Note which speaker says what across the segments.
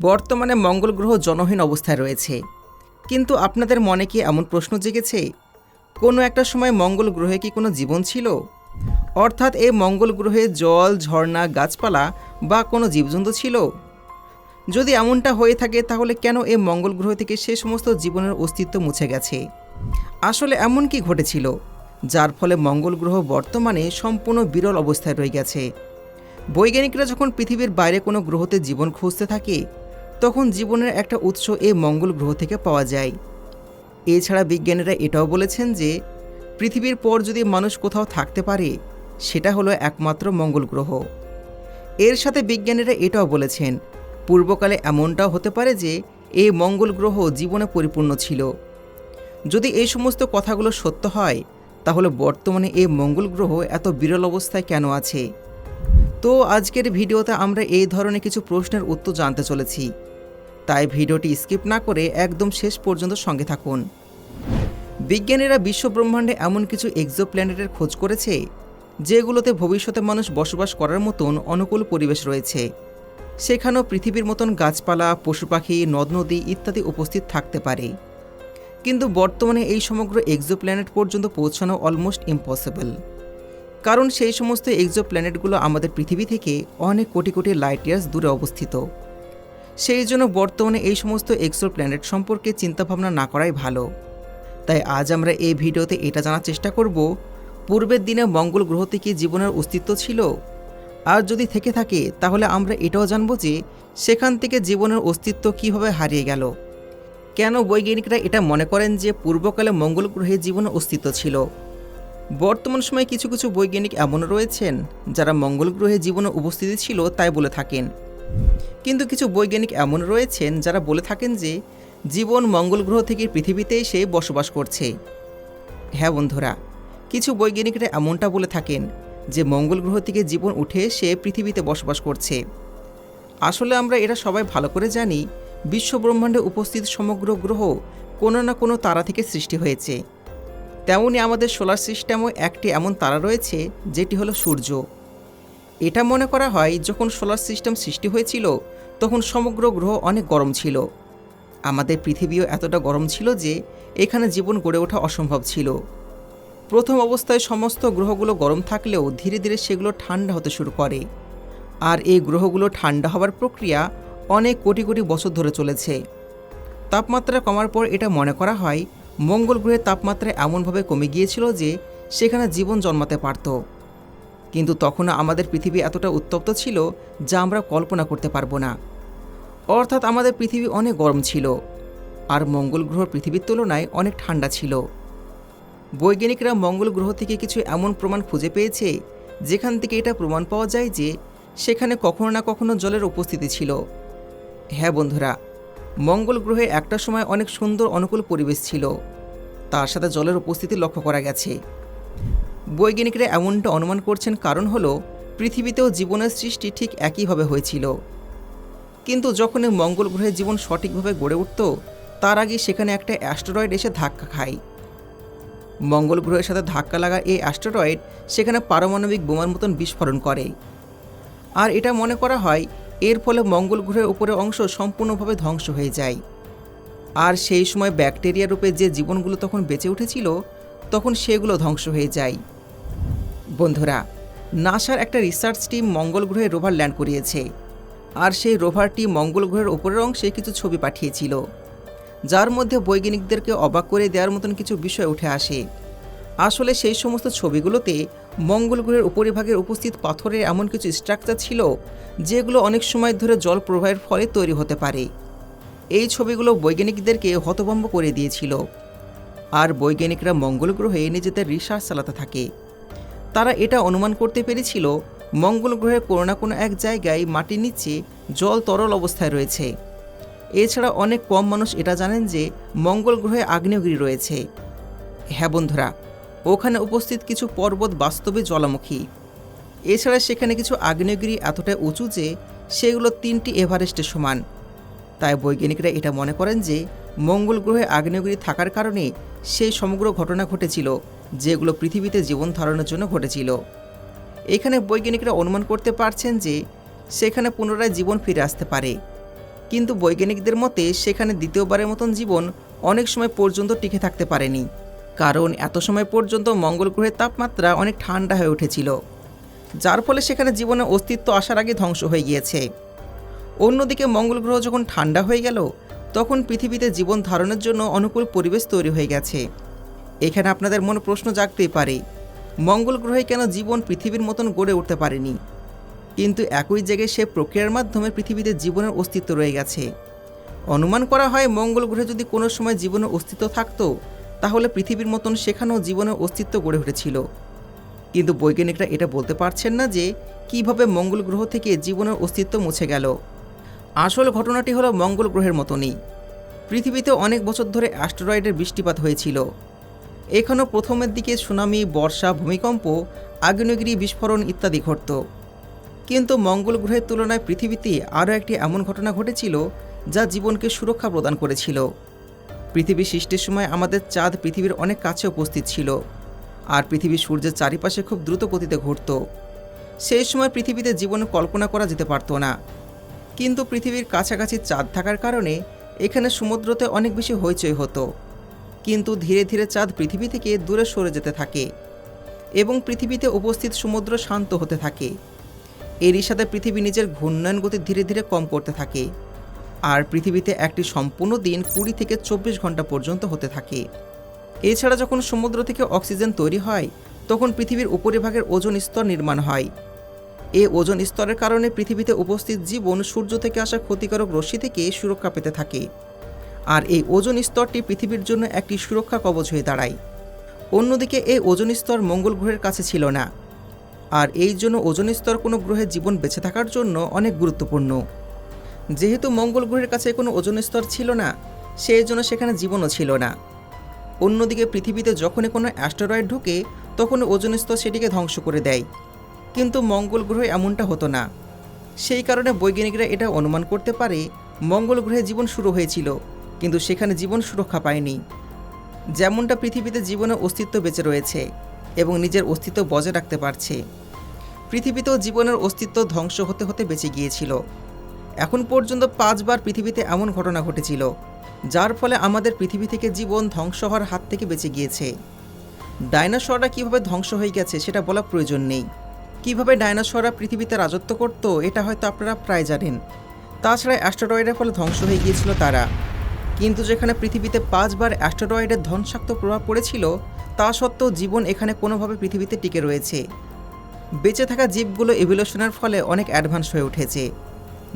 Speaker 1: বর্তমানে মঙ্গল গ্রহ জনহীন অবস্থায় রয়েছে। কিন্তু আপনাদের মনে কি এমন প্রশ্ন জেগেছে? কোনো একটা সময় মঙ্গল গ্রহে কি কোনো জীবন ছিল? অর্থাৎ এই মঙ্গল গ্রহে জল, ঝর্ণা, গাছপালা বা কোনো জীবজন্তু ছিল? যদি এমনটা হয়ে থাকে, তাহলে কেন এই মঙ্গল গ্রহ থেকে সে সমস্ত জীবনের অস্তিত্ব মুছে গেছে? আসলে এমন কি ঘটেছিল, যার ফলে মঙ্গল গ্রহ বর্তমানে সম্পূর্ণ বিরল অবস্থায় রয়ে গেছে? বৈজ্ঞানিকরা যখন পৃথিবীর বাইরে কোনো গ্রহতে জীবন খুঁজতে থাকে তখন জীবনের একটা উৎস এই মঙ্গল গ্রহ থেকে পাওয়া যায়। এছাড়া বিজ্ঞানীরা এটাও বলেছেন যে, পৃথিবীর পর যদি মানুষ কোথাও থাকতে পারে, সেটা হলো একমাত্র মঙ্গল গ্রহ। এর সাথে বিজ্ঞানীরা এটাও বলেছেন, পূর্বকালে এমনটাও হতে পারে যে, এই মঙ্গল গ্রহ জীবনে পরিপূর্ণ ছিল। যদি এই সমস্ত কথাগুলো সত্য হয়, তাহলে বর্তমানে এই মঙ্গল গ্রহ এত বিরল অবস্থায় কেন আছে? তো আজকের ভিডিওতে আমরা এই ধরনের কিছু প্রশ্নের উত্তর জানতে চলেছি। তাই ভিডিওটি স্কিপ না করে একদম শেষ পর্যন্ত সঙ্গে থাকুন। বিজ্ঞানীরা বিশ্ব ব্রহ্মাণ্ডে এমন কিছু এক্সো প্ল্যানেটের খোঁজ করেছে, যেগুলোতে ভবিষ্যতে মানুষ বসবাস করার মতন অনুকূল পরিবেশ রয়েছে। সেখানেও পৃথিবীর মতন গাছপালা পশু পাখি নদ নদী ইত্যাদি উপস্থিত থাকতে পারে। কিন্তু বর্তমানে এই সমগ্র এক্সো প্ল্যানেট পর্যন্ত পৌঁছানো অলমোস্ট ইম্পসিবল কারণ সেই সমস্ত এক্সো প্ল্যানেটগুলো আমাদের পৃথিবী থেকে অনেক কোটি কোটি লাইট ইয়ার্স দূরে অবস্থিত। সেই জন্য বর্তমানে এই সমস্ত এক্সো প্ল্যানেট সম্পর্কে চিন্তাভাবনা না করাই ভালো। তাই আজ আমরা এই ভিডিওতে এটা জানার চেষ্টা করব, পূর্বের দিনে মঙ্গল গ্রহতে কি জীবনের অস্তিত্ব ছিল। আর যদি থেকে থাকে, তাহলে আমরা এটাও জানব যে সেখান থেকে জীবনের অস্তিত্ব কীভাবে হারিয়ে গেল। কেন বৈজ্ঞানিকরা এটা মনে করেন যে পূর্বকালে মঙ্গল গ্রহে জীবনের অস্তিত্ব ছিল? বর্তমান সময়ে কিছু কিছু বৈজ্ঞানিক এমনও রয়েছেন, যারা মঙ্গল গ্রহে জীবনের উপস্থিতি ছিল তাই বলে থাকেন। কিন্তু কিছু বৈজ্ঞানিক এমন রয়েছেন যারা বলে থাকেন যে জীবন মঙ্গল গ্রহ থেকে পৃথিবীতে এসে বসবাস করছে। হ্যাঁ বন্ধুরা, কিছু বৈজ্ঞানিকরা এমনটা বলে থাকেন যে মঙ্গল গ্রহ থেকে জীবন উঠে এসে পৃথিবীতে বসবাস করছে। আসলে আমরা এটা সবাই ভালো করে জানি বিশ্ব ব্রহ্মাণ্ডে উপস্থিত সমগ্র গ্রহ কোনো না কোনো তারা থেকে সৃষ্টি হয়েছে। তেমনই আমাদের সোলার সিস্টেমও একটি এমন তারা রয়েছে, যেটি হলো সূর্য। এটা মনে করা হয় যখন সোলার সিস্টেম সৃষ্টি হয়েছিল, তখন সমগ্র গ্রহ অনেক গরম ছিল। আমাদের পৃথিবীও এতটা গরম ছিল যে, এখানে জীবন গড়ে ওঠা অসম্ভব ছিল। প্রথম অবস্থায় সমস্ত গ্রহগুলো গরম থাকলেও ধীরে ধীরে সেগুলো ঠান্ডা হতে শুরু করে। আর এই গ্রহগুলো ঠান্ডা হওয়ার প্রক্রিয়া অনেক কোটি কোটি বছর ধরে চলেছে। তাপমাত্রা কমার পর এটা মনে করা হয়, মঙ্গল গ্রহের তাপমাত্রা এমনভাবে কমে গিয়েছিল যে, সেখানে জীবন জন্মাতে পারত। কিন্তু তখনও আমাদের পৃথিবী এতটা উত্তপ্ত ছিল যা আমরা কল্পনা করতে পারব না। অর্থাৎ আমাদের পৃথিবী অনেক গরম ছিল, আর মঙ্গল গ্রহ পৃথিবীর তুলনায় অনেক ঠান্ডা ছিল। বৈজ্ঞানিকরা মঙ্গল গ্রহ থেকে কিছু এমন প্রমাণ খুঁজে পেয়েছে, যেখান থেকে এটা প্রমাণ পাওয়া যায় যে সেখানে কখনো না কখনো জলের উপস্থিতি ছিল। হ্যাঁ বন্ধুরা, মঙ্গল গ্রহে একটা সময় অনেক সুন্দর অনুকূল পরিবেশ ছিল। তার সাথে জলের উপস্থিতি লক্ষ্য করা গেছে। বৈজ্ঞানিকরা এমনটা অনুমান করছেন কারণ হলো, পৃথিবীতেও জীবনের সৃষ্টি ঠিক একইভাবে হয়েছিল। কিন্তু যখন মঙ্গল গ্রহে জীবন সঠিকভাবে গড়ে উঠত, তার আগে সেখানে একটা অ্যাস্টেরয়েড এসে ধাক্কা খায়। মঙ্গল গ্রহের সাথে ধাক্কা লাগা এই অ্যাস্টেরয়েড সেখানে পারমাণবিক বোমার মতন বিস্ফোরণ করে। আর এটা মনে করা হয়, এর ফলে মঙ্গল গ্রহের উপরের অংশ সম্পূর্ণভাবে ধ্বংস হয়ে যায়। আর সেই সময় ব্যাকটেরিয়া রূপে যে জীবনগুলো তখন বেঁচে উঠেছিল, তখন সেগুলো ধ্বংস হয়ে যায়। বন্ধুরা, নাসার একটা রিসার্চ টিম মঙ্গল গ্রহে রোভার ল্যান্ড করিয়েছে। আর সেই রোভারটি মঙ্গল গ্রহের উপরের অংশে কিছু ছবি পাঠিয়েছিল। যার মধ্যে বৈজ্ঞানিকদেরকে অবাক করে দেওয়ার মতন কিছু বিষয় উঠে আসে। আসলে সেই সমস্ত ছবিগুলোতে মঙ্গল গ্রহের উপরিভাগের উপস্থিত পাথরের এমন কিছু স্ট্রাকচার ছিল, যেগুলো অনেক সময় ধরে জল প্রবাহের ফলে তৈরি হতে পারে। এই ছবিগুলো বৈজ্ঞানিকদেরকে হতভম্ব করে দিয়েছিল। আর বৈজ্ঞানিকরা মঙ্গল গ্রহে নিজেদের রিসার্চ চালাতে থাকে। তারা এটা অনুমান করতে পেরেছিল, মঙ্গল গ্রহের কোনো না কোনো এক জায়গায় মাটির নিচে জল তরল অবস্থায় রয়েছে। এছাড়া অনেক কম মানুষ এটা জানেন যে মঙ্গল গ্রহে আগ্নেয়গিরি রয়েছে। হ্যাঁ বন্ধুরা, ওখানে উপস্থিত কিছু পর্বত বাস্তবে জলামুখী এছাড়া সেখানে কিছু আগ্নেয়গিরি এতটাই উঁচু যে সেগুলো তিনটি এভারেস্টের সমান। তাই বৈজ্ঞানিকরা এটা মনে করেন যে মঙ্গল গ্রহে আগ্নেয়গিরি থাকার কারণে সেই সমগ্র ঘটনা ঘটেছিল। যেগুলো পৃথিবীতে জীবন ধারণের জন্য ঘটেছিল। এখানে বৈজ্ঞানিকরা অনুমান করতে পারছেন যে সেখানে পুনরায় জীবন ফিরে আসতে পারে। কিন্তু বৈজ্ঞানিকদের মতে সেখানে দ্বিতীয়বারের মতন জীবন অনেক সময় পর্যন্ত টিকে থাকতে পারেনি, কারণ এত সময় পর্যন্ত মঙ্গল গ্রহের তাপমাত্রা অনেক ঠান্ডা হয়ে উঠেছিল, যার ফলে সেখানে জীবনের অস্তিত্ব আসার আগে ধ্বংস হয়ে গিয়েছে। অন্যদিকে মঙ্গল গ্রহ যখন ঠান্ডা হয়ে গেল, তখন পৃথিবীতে জীবন ধারণের জন্য অনুকূল পরিবেশ তৈরি হয়ে গেছে। এখানে আপনাদের মনে প্রশ্ন জাগতেই পারে, মঙ্গল গ্রহে কেন জীবন পৃথিবীর মতন গড়ে উঠতে পারেনি? কিন্তু একই জায়গায় সে প্রক্রিয়ার মাধ্যমে পৃথিবীতে জীবনের অস্তিত্ব রয়ে গেছে। অনুমান করা হয় মঙ্গল গ্রহে যদি কোনো সময় জীবনের অস্তিত্ব থাকতো, তাহলে পৃথিবীর মতন সেখানেও জীবনের অস্তিত্ব গড়ে উঠেছিল। কিন্তু বৈজ্ঞানিকরা এটা বলতে পারছেন না যে কীভাবে মঙ্গল গ্রহ থেকে জীবনের অস্তিত্ব মুছে গেল। আসল ঘটনাটি হলো মঙ্গল গ্রহের মতনই। পৃথিবীতে অনেক বছর ধরে অ্যাস্টেরয়েডের বৃষ্টিপাত হয়েছিল। এখানেও প্রথমের দিকে সুনামি, বর্ষা, ভূমিকম্প, আগ্নেয়গিরি, বিস্ফোরণ ইত্যাদি ঘটত। কিন্তু মঙ্গল গ্রহের তুলনায় পৃথিবীতে আরও একটি এমন ঘটনা ঘটেছিল যা জীবনকে সুরক্ষা প্রদান করেছিল। পৃথিবী সৃষ্টির সময় আমাদের চাঁদ পৃথিবীর অনেক কাছে উপস্থিত ছিল, আর পৃথিবী সূর্যের চারিপাশে খুব দ্রুত গতিতে ঘুরত। সেই সময় পৃথিবীতে জীবন কল্পনা করা যেতে পারত না। কিন্তু পৃথিবীর কাছাকাছি চাঁদ থাকার কারণে এখানে সমুদ্রতে অনেক বেশি হইচই হতো। কিন্তু ধীরে ধীরে চাঁদ পৃথিবী থেকে দূরে সরে যেতে থাকে এবং পৃথিবীতে উপস্থিত সমুদ্র শান্ত হতে থাকে। এরই সাথে পৃথিবী নিজের ঘূর্ণায়ন গতি ধীরে ধীরে কম করতে থাকে আর পৃথিবীতে একটি সম্পূর্ণ দিন কুড়ি থেকে চব্বিশ ঘণ্টা পর্যন্ত হতে থাকে। এছাড়া যখন সমুদ্র থেকে অক্সিজেন তৈরি হয়, তখন পৃথিবীর উপরিভাগের ওজন স্তর নির্মাণ হয়। এই ওজন স্তরের কারণে পৃথিবীতে উপস্থিত জীবন সূর্য থেকে আসা ক্ষতিকারক রশ্মি থেকে সুরক্ষা পেতে থাকে। আর এই ওজন স্তরটি পৃথিবীর জন্য একটি সুরক্ষা কবচ হয়ে দাঁড়ায়। অন্যদিকে এই ওজন স্তর মঙ্গল গ্রহের কাছে ছিল না। আর এই জন্য ওজন স্তর কোনো গ্রহে জীবন বেঁচে থাকার জন্য অনেক গুরুত্বপূর্ণ। যেহেতু মঙ্গল গ্রহের কাছে কোনো ওজন স্তর ছিল না, সেই জন্য সেখানে জীবনও ছিল না। অন্যদিকে পৃথিবীতে যখনই কোনো অ্যাস্টেরয়েড ঢুকে, তখন ওজন স্তর সেটিকে ধ্বংস করে দেয়। কিন্তু মঙ্গল গ্রহে এমনটা হতো না। সেই কারণে বৈজ্ঞানিকরা এটা অনুমান করতে পারে, মঙ্গল গ্রহে জীবন শুরু হয়েছিল। কিন্তু সেখানে জীবন সুরক্ষা পায়নি। যেমনটা পৃথিবীতে জীবনের অস্তিত্ব বেঁচে রয়েছে এবং নিজের অস্তিত্ব বজায় রাখতে পারছে। পৃথিবীতেও জীবনের অস্তিত্ব ধ্বংস হতে হতে বেঁচে গিয়েছিল। এখন পর্যন্ত পাঁচবার পৃথিবীতে এমন ঘটনা ঘটেছিল, যার ফলে আমাদের পৃথিবী থেকে জীবন ধ্বংস হওয়ার হাত থেকে বেঁচে গিয়েছে। ডাইনোসররা কীভাবে ধ্বংস হয়ে গেছে সেটা বলা প্রয়োজন নেই। কীভাবে ডাইনোসররা পৃথিবীতে রাজত্ব করত, এটা হয়তো আপনারা প্রায় জানেন। তাছাড়া অ্যাস্টেরয়েডের ফলে ধ্বংস হয়ে গিয়েছিল তারা। কিন্তু যেখানে পৃথিবীতে পাঁচবার অ্যাস্টেরয়েডের ধ্বংসাত্মক প্রভাব পড়েছিল, তা সত্ত্বেও জীবন এখানে কোনোভাবে পৃথিবীতে টিকে রয়েছে। বেঁচে থাকা জীবগুলো এভলিউশনের ফলে অনেক অ্যাডভান্স হয়ে উঠেছে,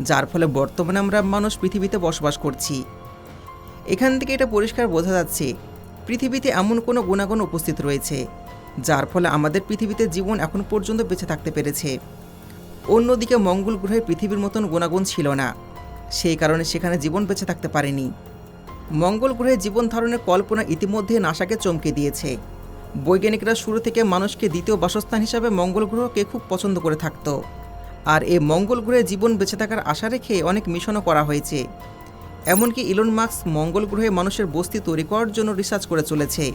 Speaker 1: যার ফলে বর্তমানে আমরা মানুষ পৃথিবীতে বসবাস করছি। এখান থেকে এটা পরিষ্কার বোঝা যাচ্ছে, পৃথিবীতে এমন কোনো গুণাগুণ উপস্থিত রয়েছে, যার ফলে আমাদের পৃথিবীতে জীবন এখন পর্যন্ত বেঁচে থাকতে পেরেছে। অন্যদিকে মঙ্গল গ্রহে পৃথিবীর মতন গুণাগুণ ছিল না, সেই কারণে সেখানে জীবন বেঁচে থাকতে পারেনি। মঙ্গল গ্রহে জীবন ধারণের কল্পনা ইতিমধ্যে নাসাকে চমকে দিয়েছে। বৈজ্ঞানিকরা শুরু থেকে মানুষকে দ্বিতীয় বাসস্থান হিসাবে মঙ্গল গ্রহকে খুব পছন্দ করে থাকত। আর এই মঙ্গল গ্রহে জীবন বেঁচে থাকার আশা রেখে অনেক মিশনও করা হয়েছে। এমনকি ইলন মার্কস মঙ্গল গ্রহে মানুষের বস্তি তৈরি করার জন্য রিসার্চ করে চলেছে।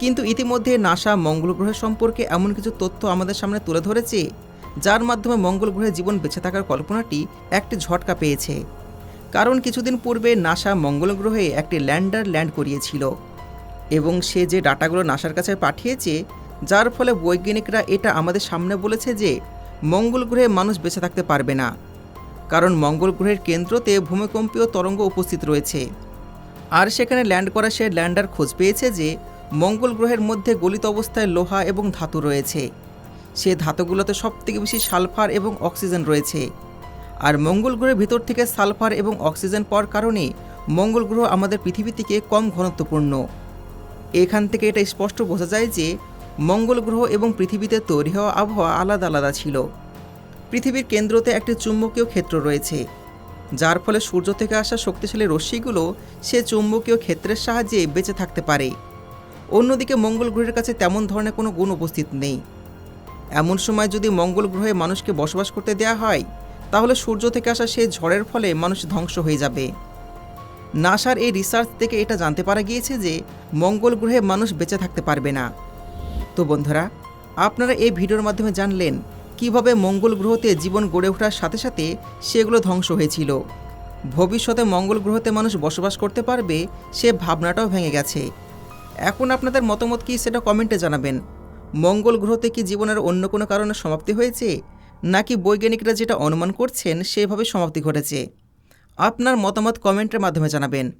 Speaker 1: কিন্তু ইতিমধ্যে নাসা মঙ্গল গ্রহ সম্পর্কে এমন কিছু তথ্য আমাদের সামনে তুলে ধরেছে, যার মাধ্যমে মঙ্গল গ্রহে জীবন বেঁচে থাকার কল্পনাটি একটি ঝটকা পেয়েছে। কারণ কিছুদিন পূর্বে নাসা মঙ্গল গ্রহে একটি ল্যান্ডার ল্যান্ড করিয়েছিল। এবং সে যে ডাটাগুলো নাসার কাছে পাঠিয়েছে, যার ফলে বৈজ্ঞানিকরা এটা আমাদের সামনে বলেছে যে মঙ্গল গ্রহে মানুষ বেঁচে থাকতে পারবে না। কারণ মঙ্গল গ্রহের কেন্দ্রতে ভূমিকম্পীয় তরঙ্গ উপস্থিত রয়েছে। আর সেখানে ল্যান্ড করা সে ল্যান্ডার খোঁজ পেয়েছে যে মঙ্গল গ্রহের মধ্যে গলিত অবস্থায় লোহা এবং ধাতু রয়েছে। সে ধাতুগুলোতে সবথেকে বেশি সালফার এবং অক্সিজেন রয়েছে। আর মঙ্গল গ্রহের ভিতর থেকে সালফার এবং অক্সিজেন পাওয়ার কারণে মঙ্গল গ্রহ আমাদের পৃথিবী থেকে কম ঘনত্বপূর্ণ। এখান থেকে এটা স্পষ্ট বোঝা যায় যে মঙ্গল গ্রহ এবং পৃথিবীতে তৈরি হওয়া আবহাওয়া আলাদা আলাদা ছিল। পৃথিবীর কেন্দ্রতে একটি চুম্বকীয় ক্ষেত্র রয়েছে, যার ফলে সূর্য থেকে আসা শক্তিশালী রশ্মিগুলো সে চুম্বকীয় ক্ষেত্রের সাহায্যে বেঁচে থাকতে পারে। অন্যদিকে মঙ্গল গ্রহের কাছে তেমন ধরনের কোনো গুণ উপস্থিত নেই। এমন সময় যদি মঙ্গল গ্রহে মানুষকে বসবাস করতে দেয়া হয় তাহলে সূর্য থেকে আসা সেই ঝড়ের ফলে মানুষ ধ্বংস হয়ে যাবে। নাসার এই রিসার্চ থেকে এটা জানতে পারা গিয়েছে যে মঙ্গল গ্রহে মানুষ বেঁচে থাকতে পারবে না। তো বন্ধুরা, আপনারা এই ভিডিওর মাধ্যমে জানলেন কীভাবে মঙ্গল গ্রহতে জীবন গড়ে ওঠার সাথে সাথে সেগুলো ধ্বংস হয়েছিল। ভবিষ্যতে মঙ্গল গ্রহতে মানুষ বসবাস করতে পারবে সে ভাবনাটাও ভেঙে গেছে। এখন আপনাদের মতামত কি সেটা কমেন্টে জানাবেন। মঙ্গল গ্রহতে কি জীবনের অন্য কোনো কারণে সমাপ্তি হয়েছে? নাকি বৈজ্ঞানিকরা যেটা অনুমান করছেন সেভাবে সমাপ্তি ঘটেছে? আপনার মতামত কমেন্টের মাধ্যমে জানাবেন।